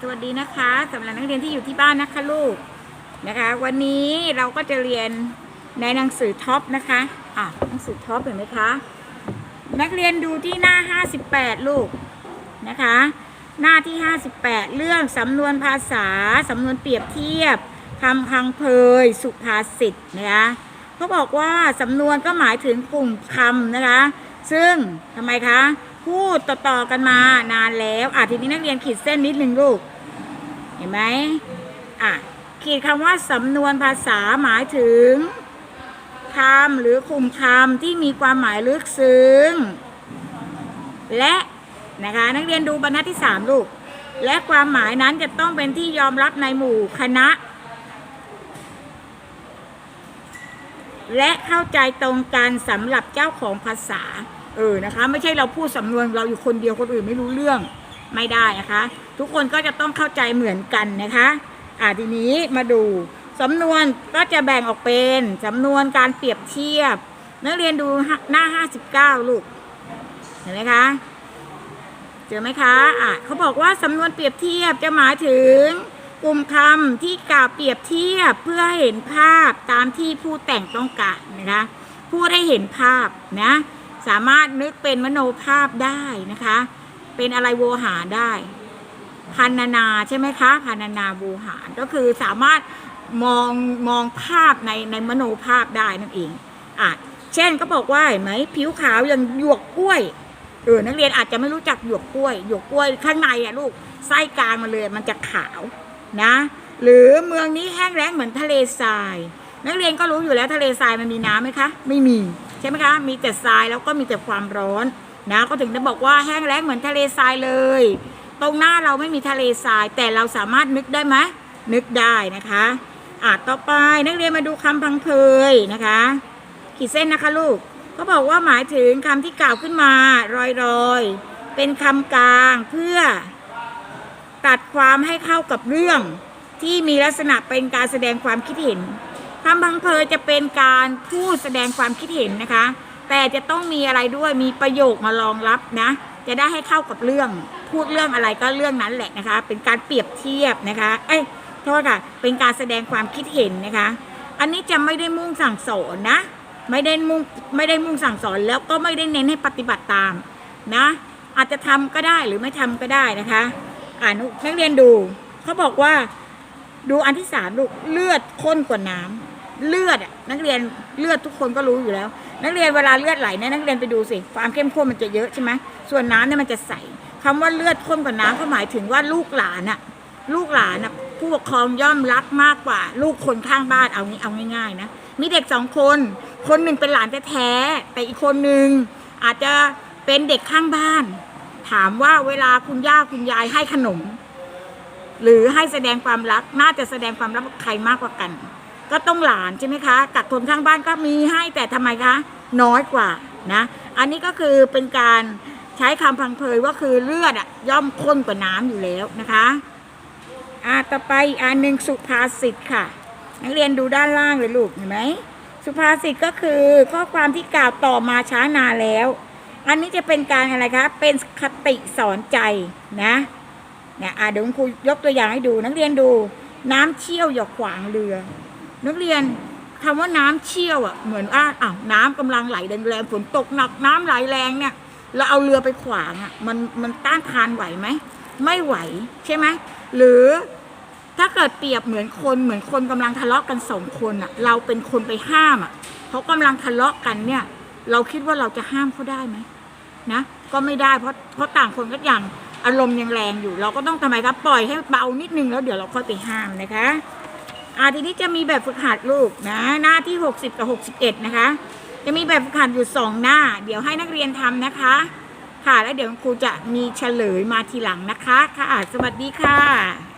สวัสดีนะคะสำหรับนักเรียนที่อยู่ที่บ้านนะคะลูกนะคะ วันนี้เราก็จะเรียนในหนังสือท็อปนะคะอะหนังสือท็อปเห็นไหมคะ นักเรียนดูที่หน้า 58 ลูกนะคะ หน้าที่ 58 เรื่องสำนวนภาษาสำนวนเปรียบเทียบคำพังเพย สุภาษิตนะคะเขาบอกว่าสำนวนก็หมายถึงกลุ่มคำนะคะ ซึ่งทำไมคะ พูดต่อๆกันมานานแล้วอะทีนี้นักเรียนขีดเส้นนิดนึงลูก เห็นไหมอะขีดคำว่าสำนวนภาษาหมายถึงคำหรือกลุ่มคำที่มีความหมายลึกซึ้ง และนะคะนักเรียนดูบรรทัดที่สามลูก และความหมายนั้นจะต้องเป็นที่ยอมรับในหมู่คณะ และเข้าใจตรงกันสำหรับเจ้าของภาษา เออนะคะ ไม่ใช่เราพูดสำนวนเราอยู่คนเดียวคนอื่นไม่รู้เรื่องไม่ได้นะคะ ทุกคนก็จะต้องเข้าใจเหมือนกันนะคะอ่าทีนี้มาดูสำนวนก็จะแบ่งออกเป็นสำนวนการเปรียบเทียบ นักเรียนดูหน้า 59 ลูก เห็นไหมคะ เจอไหมคะอะเขาบอกว่าสำนวนเปรียบเทียบจะหมายถึงกลุ่มคำที่กล่าวเปรียบเทียบเพื่อให้เห็นภาพตามที่ผู้แต่งต้องการนะคะพูดให้เห็นภาพนะ สามารถนึกเป็นมโนภาพได้นะคะ เป็นอะไรโวหารได้พันนานาใช่ไหมคะพันนานาโวหารก็คือสามารถมองมองภาพในในมโนภาพได้นั่นเองอะเช่นก็บอกว่าเห็นไหมผิวขาวอย่างหยวกกล้วยเออนักเรียนอาจจะไม่รู้จักหยวกกล้วยหยวกกล้วยข้างในอะลูกไส้กลางมันเลยมันจะขาวนะ หรือเมืองนี้แห้งแล้งเหมือนทะเลทราย นักเรียนก็รู้อยู่แล้วทะเลทรายมันมีน้ำไหมคะ ไม่มี ช่ไหมคะ มีแต่ทรายแล้วก็มีแต่ความร้อนนะก็ถึงได้บอกว่าแห้งแล้งเหมือนทะเลทรายเลย ตรงหน้าเราไม่มีทะเลทราย แต่เราสามารถนึกได้ไหมนึกได้นะคะอะต่อไปนักเรียนมาดูคำพังเพยนะคะ ขีดเส้นนะคะลูกเขาบอกว่าหมายถึงคำที่กล่าวขึ้นมารอยๆ เป็นคำกลางเพื่อ ตัดความให้เข้ากับเรื่องที่มีลักษณะเป็นการแสดงความคิดเห็น คำพังเพยจะเป็นการพูดแสดงความคิดเห็นนะคะ แต่จะต้องมีอะไรด้วยมีประโยคมารองรับนะ จะได้ให้เข้ากับเรื่อง พูดเรื่องอะไรก็เรื่องนั้นแหละนะคะ เป็นการเปรียบเทียบนะคะ เอ้ยโทษค่ะ เป็นการแสดงความคิดเห็นนะคะ อันนี้จะไม่ได้มุ่งสั่งสอนนะ ไม่ได้มุ่งไม่ได้มุ่งสั่งสอนแล้วก็ไม่ได้เน้นให้ปฏิบัติตามนะ อาจจะทำก็ได้หรือไม่ทำก็ได้นะคะ อ่านนักเรียนดูเขาบอกว่าดูอันที่สามลูกเลือดข้นกว่าน้ำ เลือดนักเรียนเลือดทุกคนก็รู้อยู่แล้ว นักเรียนเวลาเลือดไหลเนี่ยนักเรียนไปดูสิความเข้มข้นมันจะเยอะใช่ไหมส่วนน้ำเนี่ยมันจะใสคำว่าเลือดข้นกว่าน้ำก็หมายถึงว่าลูกหลานอะลูกหลานอะผู้ปกครองย่อมรักมากกว่า ลูกคนข้างบ้านเอางี้เอาง่ายๆนะมีเด็กสองคน คนหนึ่งเป็นหลานแท้ๆแต่อีกคนหนึ่งอาจจะเป็นเด็กข้างบ้าน ถามว่าเวลาคุณย่าคุณยายให้ขนม หรือให้แสดงความรักน่าจะแสดงความรักใครมากกว่ากัน ก็ต้องหลานใช่ไหมคะกับคนข้างบ้านก็มีให้แต่ทำไมคะน้อยกว่านะอันนี้ก็คือเป็นการใช้คำพังเพยว่าคือเลือดอะย่อมข้นกว่าน้ำอยู่แล้วนะคะอ่าต่อไปอันหนึ่งสุภาษิตค่ะนักเรียนดูด้านล่างเลยลูกเห็นไหมสุภาษิตก็คือข้อความที่กล่าวต่อมาช้านานแล้ว อันนี้จะเป็นการอะไรคะ เป็นคติสอนใจนะเนี่ยอะเดี๋ยวคุณครูยกตัวอย่างให้ดูนักเรียนดู น้ำเชี่ยวอย่าขวางเรือ นักเรียนคำว่าน้ำเชี่ยวอะเหมือนว่าอ้าวน้ำกำลังไหลแรงๆฝนตกหนักน้ำไหลแรงเนี่ยเราเอาเรือไปขวางอะมันมันต้านทานไหวไหมไม่ไหวใช่ไหมหรือถ้าเกิดเปรียบเหมือนคนเหมือนคนกำลังทะเลาะกันสองคนอะเราเป็นคนไปห้ามอะเขากำลังทะเลาะกันเนี่ย เราคิดว่าเราจะห้ามเขาได้ไหมนะก็ไม่ได้เพราะเพราะต่างคนก็อย่างอารมณ์ยังแรงอยู่ เราก็ต้องทำไมครับปล่อยให้เบานิดนึงแล้วเดี๋ยวเราค่อยไปห้ามนะคะ อ่าทีนี้จะมีแบบฝึกหัดลูกนะหน้าที่ 60 กับ 61 นะคะ จะมีแบบฝึกหัดอยู่ 2 หน้า เดี๋ยวให้นักเรียนทำนะคะ ค่ะแล้วเดี๋ยวครูจะมีเฉลยมาทีหลังนะคะ ค่ะสวัสดีค่ะ